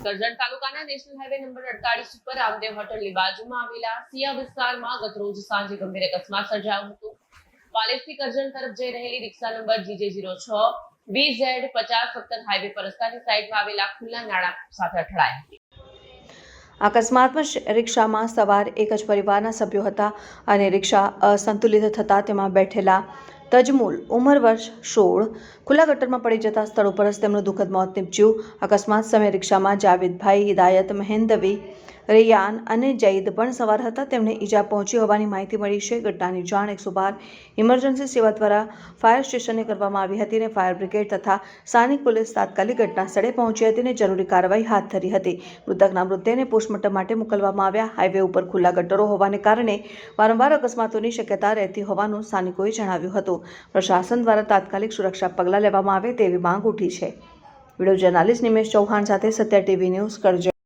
કરજણ તાલુકાના national highway number અડતાલીસ ઉપર રામદેવ હોટલની બાજુમાં આવેલા સિયા વિસ્તારમાં ગતરોજ સાંજે ગંભીર અકસ્માત સર્જાયો હતો. પાલેસથી કરજણ તરફ જઈ રહેલી રિક્ષા નંબર જીજે જીરો છ વી ઝેડ પચાસ સત્તર હાઈવે પર રસ્તાની સાઈડમાં આવેલા ખુલ્લા નાળા સાથે અથડાઈ હતી અકસ્માતમાં રિક્ષામાં સવાર એક જ પરિવારના સભ્યો હતા અને રિક્ષા અસંતુલિત થતાં તેમાં બેઠેલા તજમુલ, ઉંમર વર્ષ સોળ, ખુલ્લા ગટરમાં પડી જતા સ્થળ ઉપર જ તેમનું દુઃખદ મોત નીપજ્યું. અકસ્માત સમયે રિક્ષામાં જાવેદભાઈ, હિદાયત મહેંદવી રેયાન અને જૈદ પણ સવાર હતા. તેમને ઈજા પહોંચી હોવાની માહિતી મળી છે. ઘટનાની જાણ એકસો બાર ઇમરજન્સી સેવા દ્વારા ફાયર સ્ટેશને કરવામાં આવી હતી અને ફાયર બ્રિગેડ તથા સ્થાનિક પોલીસ તાત્કાલિક ઘટના સ્થળે પહોંચી હતી અને જરૂરી કાર્યવાહી હાથ ધરી હતી. મૃતકના મૃતદેહને પોસ્ટમોર્ટમ માટે મોકલવામાં આવ્યા. હાઈવે ઉપર ખુલ્લા ગટરો હોવાને કારણે વારંવાર અકસ્માતોની શક્યતા રહેતી હોવાનું સ્થાનિકોએ જણાવ્યું હતું. પ્રશાસન દ્વારા તાત્કાલિક સુરક્ષા પગલાં લેવામાં આવે તેવી માંગ ઉઠી છે. વીડિયો જર્નાલિસ્ટ નિમેશ ચૌહાણ સાથે સત્ય ટીવી ન્યૂઝ કરજણ.